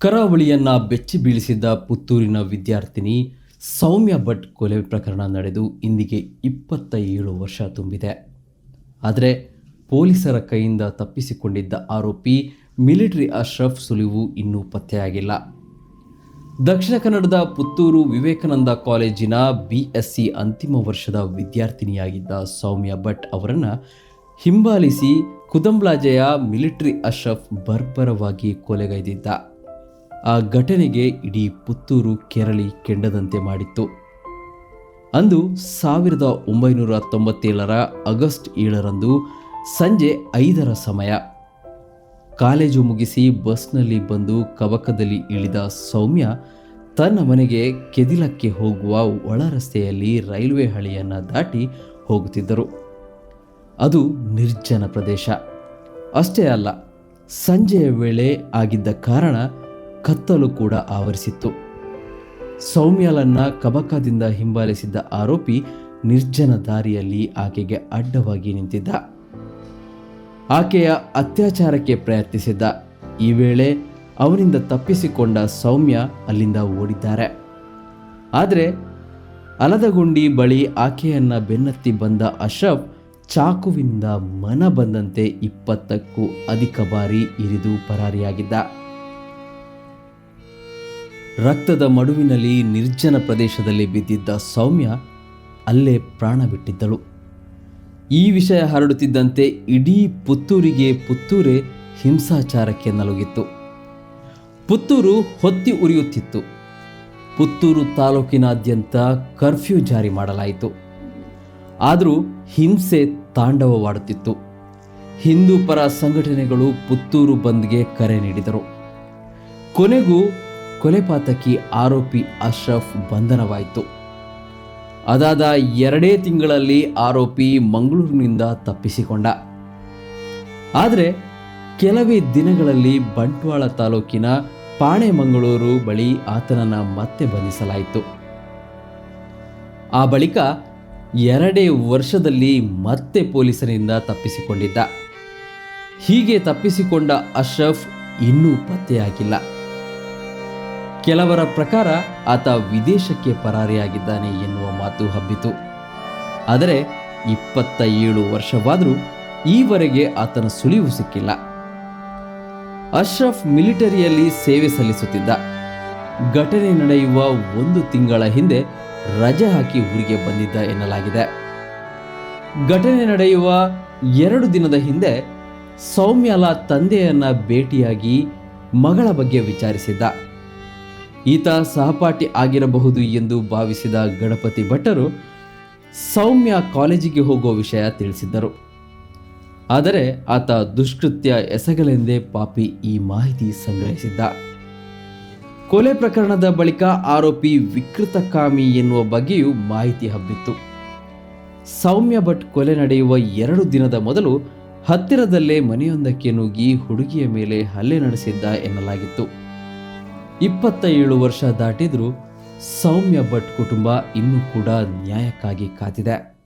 ಕರಾವಳಿಯನ್ನ ಬೆಚ್ಚಿ ಬೀಳಿಸಿದ್ದ ಪುತ್ತೂರಿನ ವಿದ್ಯಾರ್ಥಿನಿ ಸೌಮ್ಯ ಭಟ್ ಕೊಲೆ ಪ್ರಕರಣ ನಡೆದು ಇಂದಿಗೆ ಇಪ್ಪತ್ತ ಏಳು ವರ್ಷ ತುಂಬಿದೆ. ಆದರೆ ಪೊಲೀಸರ ಕೈಯಿಂದ ತಪ್ಪಿಸಿಕೊಂಡಿದ್ದ ಆರೋಪಿ ಮಿಲಿಟರಿ ಅಶ್ರಫ್ ಸುಲಿವು ಇನ್ನೂ ಪತ್ತೆಯಾಗಿಲ್ಲ. ದಕ್ಷಿಣ ಕನ್ನಡದ ಪುತ್ತೂರು ವಿವೇಕಾನಂದ ಕಾಲೇಜಿನ ಬಿ ಅಂತಿಮ ವರ್ಷದ ವಿದ್ಯಾರ್ಥಿನಿಯಾಗಿದ್ದ ಸೌಮ್ಯ ಭಟ್ ಅವರನ್ನು ಹಿಂಬಾಲಿಸಿ ಕುದಂಬ್ಲಾಜೆಯ ಮಿಲಿಟರಿ ಅಶ್ರಫ್ ಬರ್ಬರವಾಗಿ ಕೊಲೆಗೈದಿದ್ದ. ಆ ಘಟನೆಗೆ ಇಡೀ ಪುತ್ತೂರು ಕೆರಳಿ ಕೆಂಡದಂತೆ ಮಾಡಿತ್ತು. ಅಂದು ಸಾವಿರದ ಒಂಬೈನೂರ ತೊಂಬತ್ತೇಳರ ಆಗಸ್ಟ್ ಏಳರಂದು ಸಂಜೆ ಐದರ ಸಮಯ. ಕಾಲೇಜು ಮುಗಿಸಿ ಬಸ್ನಲ್ಲಿ ಬಂದು ಕವಕದಲ್ಲಿ ಇಳಿದ ಸೌಮ್ಯ ತನ್ನ ಮನೆಗೆ ಕೆದಿಲಕ್ಕೆ ಹೋಗುವ ಒಳ ರಸ್ತೆಯಲ್ಲಿ ರೈಲ್ವೆ ಹಳಿಯನ್ನು ದಾಟಿ ಹೋಗುತ್ತಿದ್ದರು. ಅದು ನಿರ್ಜನ ಪ್ರದೇಶ. ಅಷ್ಟೇ ಅಲ್ಲ, ಸಂಜೆಯ ವೇಳೆ ಆಗಿದ್ದ ಕಾರಣ ಕತ್ತಲು ಕೂಡ ಆವರಿಸಿತ್ತು. ಸೌಮ್ಯಲನ್ನ ಕಬಕದಿಂದ ಹಿಂಬಾಲಿಸಿದ್ದ ಆರೋಪಿ ನಿರ್ಜನ ದಾರಿಯಲ್ಲಿ ಆಕೆಗೆ ಅಡ್ಡವಾಗಿ ನಿಂತಿದ್ದ. ಆಕೆಯ ಅತ್ಯಾಚಾರಕ್ಕೆ ಪ್ರಯತ್ನಿಸಿದ್ದ. ಈ ವೇಳೆ ಅವನಿಂದ ತಪ್ಪಿಸಿಕೊಂಡ ಸೌಮ್ಯ ಅಲ್ಲಿಂದ ಓಡಿದ್ದಾರೆ. ಆದರೆ ಅಲದಗುಂಡಿ ಬಳಿ ಆಕೆಯನ್ನ ಬೆನ್ನತ್ತಿ ಬಂದ ಅಶಫ್ ಚಾಕುವಿಂದ ಮನ ಬಂದಂತೆ ಇಪ್ಪತ್ತಕ್ಕೂ ಅಧಿಕ ಬಾರಿ ಇರಿದು ಪರಾರಿಯಾಗಿದ್ದ. ರಕ್ತದ ಮಡುವಿನಲ್ಲಿ ನಿರ್ಜನ ಪ್ರದೇಶದಲ್ಲಿ ಬಿದ್ದಿದ್ದ ಸೌಮ್ಯ ಅಲ್ಲೇ ಪ್ರಾಣ ಬಿಟ್ಟಿದ್ದಳು. ಈ ವಿಷಯ ಹರಡುತ್ತಿದ್ದಂತೆ ಇಡೀ ಪುತ್ತೂರಿಗೆ ಪುತ್ತೂರೇ ಹಿಂಸಾಚಾರಕ್ಕೆ ನಲುಗಿತ್ತು. ಪುತ್ತೂರು ಹೊತ್ತಿ ಉರಿಯುತ್ತಿತ್ತು. ಪುತ್ತೂರು ತಾಲೂಕಿನಾದ್ಯಂತ ಕರ್ಫ್ಯೂ ಜಾರಿ ಮಾಡಲಾಯಿತು. ಆದರೂ ಹಿಂಸೆ ತಾಂಡವವಾಡುತ್ತಿತ್ತು. ಹಿಂದೂ ಪರ ಸಂಘಟನೆಗಳು ಪುತ್ತೂರು ಬಂದ್ಗೆ ಕರೆ ನೀಡಿದರು. ಕೊನೆಗೂ ಕೊಲೆಪಾತಕಿ ಆರೋಪಿ ಅಶ್ರಫ್ ಬಂಧನವಾಯಿತು. ಅದಾದ ಎರಡೇ ತಿಂಗಳಲ್ಲಿ ಆರೋಪಿ ಮಂಗಳೂರಿನಿಂದ ತಪ್ಪಿಸಿಕೊಂಡ. ಆದರೆ ಕೆಲವೇ ದಿನಗಳಲ್ಲಿ ಬಂಟ್ವಾಳ ತಾಲೂಕಿನ ಪಾಣೆಮಂಗಳೂರು ಬಳಿ ಆತನನ್ನು ಮತ್ತೆ ಬಂಧಿಸಲಾಯಿತು. ಆ ಬಳಿಕ ಎರಡೇ ವರ್ಷದಲ್ಲಿ ಮತ್ತೆ ಪೊಲೀಸರಿಂದ ತಪ್ಪಿಸಿಕೊಂಡಿದ್ದ. ಹೀಗೆ ತಪ್ಪಿಸಿಕೊಂಡ ಅಶ್ರಫ್ ಇನ್ನೂ ಪತ್ತೆಯಾಗಿಲ್ಲ. ಕೆಲವರ ಪ್ರಕಾರ ಆತ ವಿದೇಶಕ್ಕೆ ಪರಾರಿಯಾಗಿದ್ದಾನೆ ಎನ್ನುವ ಮಾತು ಹಬ್ಬಿತು. ಆದರೆ ಇಪ್ಪತ್ತ ಏಳು ವರ್ಷವಾದರೂ ಈವರೆಗೆ ಆತನ ಸುಳಿವು ಸಿಕ್ಕಿಲ್ಲ. ಅಶ್ರಫ್ ಮಿಲಿಟರಿಯಲ್ಲಿ ಸೇವೆ ಸಲ್ಲಿಸುತ್ತಿದ್ದ. ಘಟನೆ ನಡೆಯುವ ಒಂದು ತಿಂಗಳ ಹಿಂದೆ ರಜೆ ಹಾಕಿ ಊರಿಗೆ ಬಂದಿದ್ದ ಎನ್ನಲಾಗಿದೆ. ಘಟನೆ ನಡೆಯುವ ಎರಡು ದಿನದ ಹಿಂದೆ ಸೌಮ್ಯಲ ತಂದೆಯನ್ನ ಭೇಟಿಯಾಗಿ ಮಗಳ ಬಗ್ಗೆ ವಿಚಾರಿಸಿದ್ದ. ಈತ ಸಹಪಾಠಿ ಆಗಿರಬಹುದು ಎಂದು ಭಾವಿಸಿದ ಗಣಪತಿ ಭಟ್ಟರು ಸೌಮ್ಯ ಕಾಲೇಜಿಗೆ ಹೋಗುವ ವಿಷಯ ತಿಳಿಸಿದ್ದರು. ಆದರೆ ಆತ ದುಷ್ಕೃತ್ಯ ಎಸಗಲೆಂದೇ ಪಾಪಿ ಈ ಮಾಹಿತಿ ಸಂಗ್ರಹಿಸಿದ್ದ. ಕೊಲೆ ಪ್ರಕರಣದ ಬಳಿಕ ಆರೋಪಿ ವಿಕೃತಕಾಮಿ ಎನ್ನುವ ಬಗ್ಗೆಯೂ ಮಾಹಿತಿ ಹಬ್ಬಿತ್ತು. ಸೌಮ್ಯ ಭಟ್ ಕೊಲೆ ನಡೆಯುವ ಎರಡು ದಿನದ ಮೊದಲು ಹತ್ತಿರದಲ್ಲೇ ಮನೆಯೊಂದಕ್ಕೆ ನುಗ್ಗಿ ಹುಡುಗಿಯ ಮೇಲೆ ಹಲ್ಲೆ ನಡೆಸಿದ್ದ ಎನ್ನಲಾಗಿತ್ತು. ಇಪ್ಪತ್ತ ಏಳು ವರ್ಷ ದಾಟಿದ್ರೂ ಸೌಮ್ಯ ಭಟ್ ಕುಟುಂಬ ಇನ್ನೂ ಕೂಡ ನ್ಯಾಯಕ್ಕಾಗಿ ಕಾದಿದೆ.